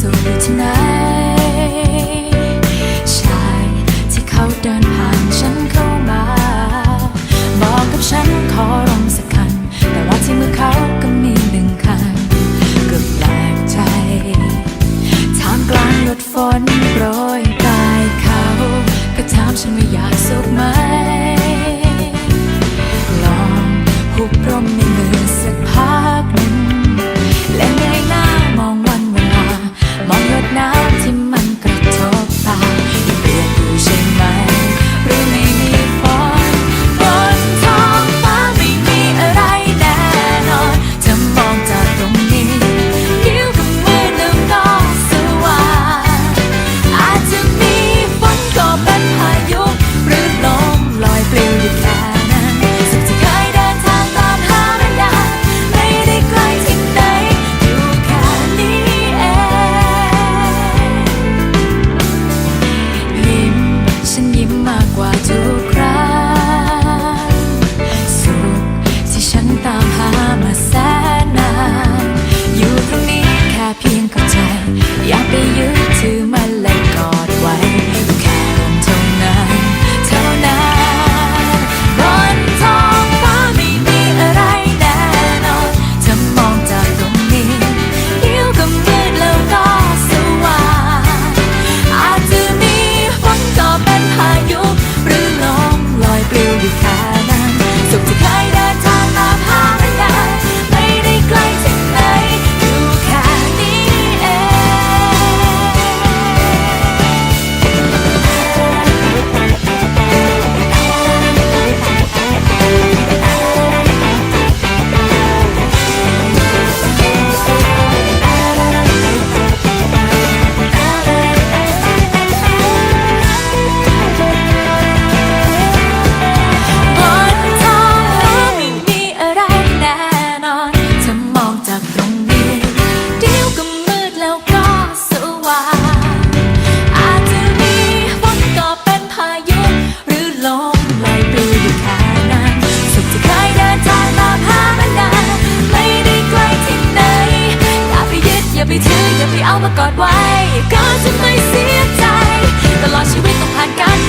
So tonight be you. ที่เอามากอดไว้ก็จะไม่เสียใจ ตลอดชีวิตต้องผ่านการ